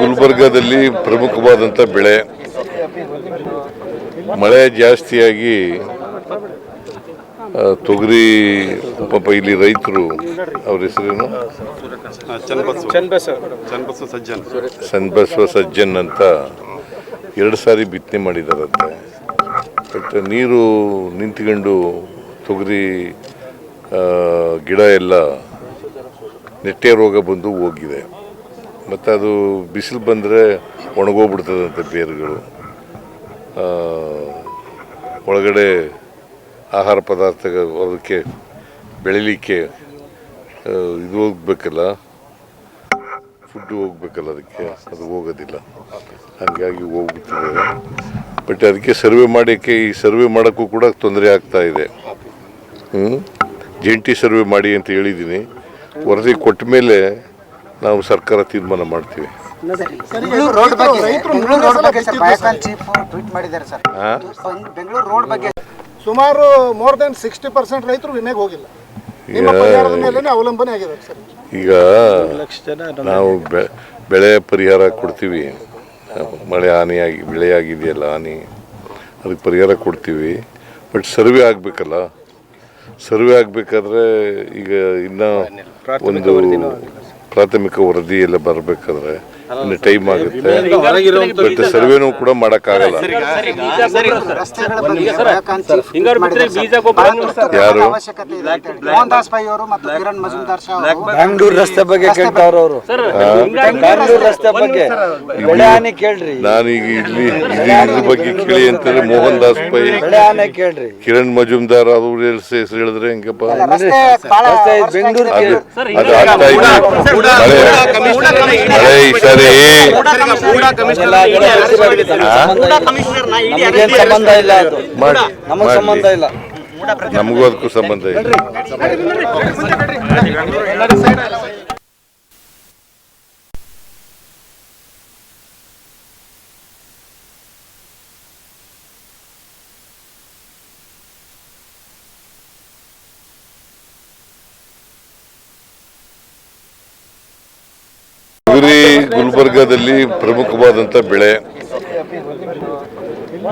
ಗುಲ್ಬರ್ಗಾದಲ್ಲಿ ಪ್ರಮುಖವಾದಂಥ ಬೆಳೆ. ಮಳೆ ಜಾಸ್ತಿಯಾಗಿ ತೊಗರಿ ಪಾಪ ಇಲ್ಲಿ ರೈತರು ಅವ್ರ ಹೆಸರೇನು? ಚನ್ನಬಸವ. ಸಜ್ಜನ್. ಅಂತ ಎರಡು ಸಾರಿ ಬಿತ್ತನೆ ಮಾಡಿದಾರಂತೆ. ಬಟ್ ನೀರು ನಿಂತ್ಕೊಂಡು ತೊಗರಿ ಗಿಡ ಎಲ್ಲ ನೆಟ್ಟೆ ರೋಗ ಬಂದು ಹೋಗಿದೆ. ಮತ್ತು ಅದು ಬಿಸಿಲು ಬಂದರೆ ಒಣಗೋಗ್ಬಿಡ್ತದಂತೆ ಬೇರುಗಳು. ಒಳಗಡೆ ಆಹಾರ ಪದಾರ್ಥಗಳು ಅದಕ್ಕೆ ಬೆಳಿಲಿಕ್ಕೆ ಇದು ಹೋಗ್ಬೇಕಲ್ಲ ಫುಡ್ ಹೋಗ್ಬೇಕಲ್ಲ ಅದಕ್ಕೆ, ಅದು ಹೋಗೋದಿಲ್ಲ. ಹಾಗಾಗಿ ಹೋಗ್ಬಿಡ್ತದೆ. ಬಟ್ ಅದಕ್ಕೆ ಸರ್ವೆ ಮಾಡೋಕ್ಕೆ ಈ ಸರ್ವೆ ಮಾಡೋಕ್ಕೂ ಕೂಡ ತೊಂದರೆ ಆಗ್ತಾ ಇದೆ. ಹ್ಞೂ ಜಂಟಿ ಸರ್ವೆ ಮಾಡಿ ಅಂತ ಹೇಳಿದ್ದೀನಿ. ವರದಿ ಕೊಟ್ಟ ಮೇಲೆ ನಾವು ಸರ್ಕಾರ ತೀರ್ಮಾನ ಮಾಡ್ತೀವಿ. ಬೆಂಗಳೂರು ರೋಡ್ ಬಗ್ಗೆ ಬೆಂಗಳೂರು ರೋಡ್ ಬಗ್ಗೆ ಸರ್ ಟ್ವೀಟ್ ಮಾಡಿದ್ದಾರೆ ಸರ್. ಬೆಂಗಳೂರು ರೋಡ್ ಬಗ್ಗೆ ಸುಮಾರು ಮೋರ್ ದೆನ್ ಸಿಕ್ಸ್ಟಿ ಪರ್ಸೆಂಟ್ ರೈತರು ವಿಮೆಗೆ ಹೋಗಿಲ್ಲ. ನಿಮ್ಮ ಪರಿಹಾರದ ಮೇಲೆ ಅವಲಂಬನೆ ಆಗಿದೆ ಸರ್. ಈಗ ನಾವು ಬೆಳೆ ಪರಿಹಾರ ಕೊಡ್ತೀವಿ. ಮಳೆ ಹಾನಿಯಾಗಿ ಬೆಳೆ ಆಗಿದೆಯಲ್ಲ ಹಾನಿ ಅದಕ್ಕೆ ಪರಿಹಾರ ಕೊಡ್ತೀವಿ. But survey ಆಗಬೇಕಲ್ಲ. ಸರ್ವೆ ಆಗಬೇಕಾದ್ರೆ ಈಗ ಇನ್ನೂ ಒಂದು ಪ್ರಾಥಮಿಕ ವರದಿ ಎಲ್ಲ ಬರಬೇಕಾದ್ರೆ ಇನ್ನು ಟೈಮ್ ಆಗುತ್ತೆ. ಬಟ್ ಸರ್ವೆನೂ ಕೂಡ ಮಾಡೋಕ್ಕಾಗಲ್ಲ. ಯಾರು? ಅವಶ್ಯಕತೆ ಇದೆ ಮೋಹನ್ ದಾಸ್ ಪೈ ಅವರು ಮತ್ತು ಕಿರಣ್ ಮಜುಮ್ದಾರ್ ಶಾ ಅವರು. ಬ್ಯಾಂಗ್ಳೂರ್ ರಸ್ತೆ ಬಗ್ಗೆ ಕೇಳ್ತಾವ್ರ ಅವರು. ಬ್ಯಾಂಗ್ಳೂರ್ ರಸ್ತೆ ಬಗ್ಗೆ ಬೆಳೆ ಹಾನಿ ಕೇಳ್ರಿ. ನಾನೀಗ ಇಲ್ಲಿ ಇಲ್ಲಿ ಇದ್ರ ಬಗ್ಗೆ ಕೇಳಿ ಅಂತಂದ್ರೆ ಮೋಹನ್ ದಾಸ್ ಪೈ ಬೆಳೆ ಹಾನಿ ಕೇಳ್ರಿ. ಕಿರಣ್ ಮಜುಮ್ದಾರ್ ಅವ್ರ ಹೆಸರು ಹೇಳಿದ್ರೆ ಹೆಂಗಪ್ಪ? ಬೆಂಗಳೂರು ಅದು ಅದು ಆಗ್ತಾ ಇದೆ. ಮಳೆ ಮಳೆ ಈ ಸರಿ ನಮಗೇನ್ ಸಂಬಂಧ ಇಲ್ಲ ಅದು ಮಾಡಿ ನಮಗ್ ಸಂಬಂಧ ಇಲ್ಲ ನಮಗೂ ಅದಕ್ಕೂ ಸಂಬಂಧ ಇಲ್ಲ ತೊಗರಿ ಗುಲ್ಬರ್ಗಾದಲ್ಲಿ ಪ್ರಮುಖವಾದಂಥ ಬೆಳೆ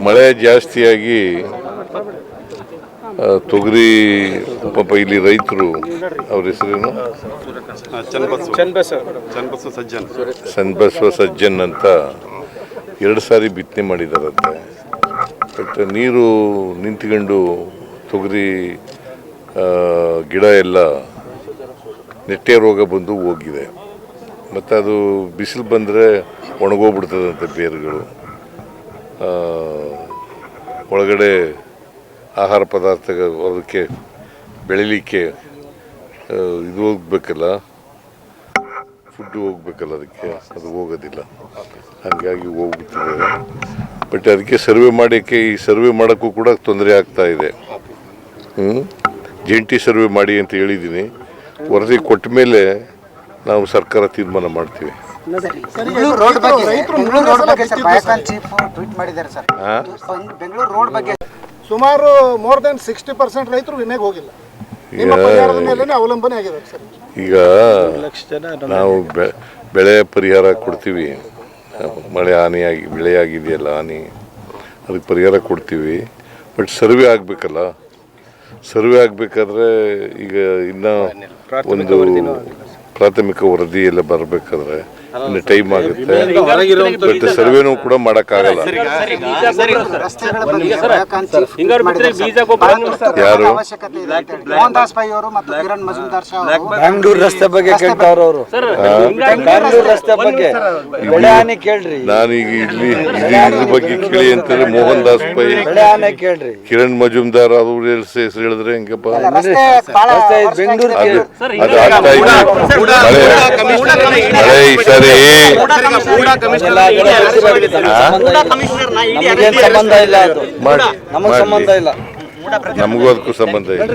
ಮಳೆ ಜಾಸ್ತಿಯಾಗಿ ತೊಗರಿ ಪಾಪ ಇಲ್ಲಿ ರೈತರು ಅವ್ರ ಹೆಸರೇನು? ಚನ್ನಬಸವ. ಸಜ್ಜನ್. ಅಂತ ಎರಡು ಸಾರಿ ಬಿತ್ತನೆ ಮಾಡಿದಾರಂತೆ. ಬಟ್ ನೀರು ನಿಂತ್ಕೊಂಡು ತೊಗರಿ ಗಿಡ ಎಲ್ಲ ನೆಟ್ಟೆ ರೋಗ ಬಂದು ಹೋಗಿದೆ. ಮತ್ತು ಅದು ಬಿಸಿಲು ಬಂದರೆ ಒಣಗೋಗ್ಬಿಡ್ತದಂತೆ ಬೇರುಗಳು. ಒಳಗಡೆ ಆಹಾರ ಪದಾರ್ಥಗಳು ಅದಕ್ಕೆ ಬೆಳಿಲಿಕ್ಕೆ ಇದು ಹೋಗ್ಬೇಕಲ್ಲ. ಫುಡ್ಡು ಹೋಗ್ಬೇಕಲ್ಲ ಅದಕ್ಕೆ, ಅದು ಹೋಗೋದಿಲ್ಲ. ಹಾಗಾಗಿ ಹೋಗ್ಬಿಡ್ತದೆ. ಬಟ್ ಅದಕ್ಕೆ ಸರ್ವೆ ಮಾಡೋಕ್ಕೆ ಈ ಸರ್ವೆ ಮಾಡೋಕ್ಕೂ ಕೂಡ ತೊಂದರೆ ಆಗ್ತಾ ಇದೆ. ಹ್ಞೂ ಜಂಟಿ ಸರ್ವೆ ಮಾಡಿ ಅಂತ ಹೇಳಿದ್ದೀನಿ. ವರದಿ ಕೊಟ್ಟ ಮೇಲೆ ನಾವು ಸರ್ಕಾರ ತೀರ್ಮಾನ ಮಾಡ್ತೀವಿ. ಬೆಂಗಳೂರು ರೋಡ್ ಬಗ್ಗೆ ಬೆಂಗಳೂರು ರೋಡ್ ಬಗ್ಗೆ ಸರ್ ಬಯೋಕಾನ್ ಚೀಫ್ ಟ್ವೀಟ್ ಮಾಡಿದ್ದಾರೆ ಸರ್. ಬೆಂಗಳೂರು ರೋಡ್ ಬಗ್ಗೆ ಸುಮಾರು ಮೋರ್ ದೆನ್ ಸಿಕ್ಸ್ಟಿ ಪರ್ಸೆಂಟ್ ರೈತರು ವಿಮೆಗೆ ಹೋಗಿಲ್ಲ. ನಿಮ್ಮ ಪರಿಹಾರದ ಮೇಲೆ ಅವಲಂಬನೆ ಆಗಿದೆ ಸರ್. ಈಗ ನಾವು ಬೆ ಬೆಳೆ ಪರಿಹಾರ ಕೊಡ್ತೀವಿ. ಮಳೆ ಹಾನಿಯಾಗಿ ಬೆಳೆ ಆಗಿದೆಯಲ್ಲ ಹಾನಿ ಅದಕ್ಕೆ ಪರಿಹಾರ ಕೊಡ್ತೀವಿ. But survey ಆಗಬೇಕಲ್ಲ. ಸರ್ವೆ ಆಗಬೇಕಾದ್ರೆ ಈಗ ಇನ್ನೂ ಒಂದು ಪ್ರಾಥಮಿಕ ವರದಿ ಎಲ್ಲ ಬರಬೇಕಾದ್ರೆ ಇನ್ನು ಟೈಮ್ ಆಗುತ್ತೆ. ಬಟ್ ಸರ್ವೆನೂ ಕೂಡ ಮಾಡೋಕ್ಕಾಗಲ್ಲ. ಯಾರು? ಅವಶ್ಯಕತೆ ಇದೆ ಮೋಹನ್ ದಾಸ್ ಪೈ ಅವರು ಮತ್ತು ಕಿರಣ್ ಮಜುಮ್ದಾರ್ ಶಾ ಅವರು. ರಸ್ತೆ ಬಗ್ಗೆ ಬ್ಯಾಂಗ್ಳೂರ್ ರಸ್ತೆ ಬಗ್ಗೆ ಕೇಳ್ರಿ. ನಾನೀಗ ಇಲ್ಲಿ ಇಲ್ಲಿ ಇದ್ರ ಬಗ್ಗೆ ಕೇಳಿ ಅಂತಂದ್ರೆ ಮೋಹನ್ ದಾಸ್ ಪೈ ಕೇಳ್ರಿ. ಕಿರಣ್ ಮಜುಮ್ದಾರ್ ಅವ್ರು ಹೆಸರು ಹೇಳಿದ್ರೆ ಹೆಂಗಪ್ಪ? ಬೆಂಗಳೂರು ಅದು ಅದು ಆಗ್ತಾ ಇದೆ. ಮಳೆ ಮಳೆ ಈ ಸರಿ ಸಂಬಂಧ ಇಲ್ಲ ಅದು ನಮಗ್ ಸಂಬಂಧ ಇಲ್ಲ ನಮಗೂ ಅದಕ್ಕೂ ಸಂಬಂಧ ಇಲ್ಲ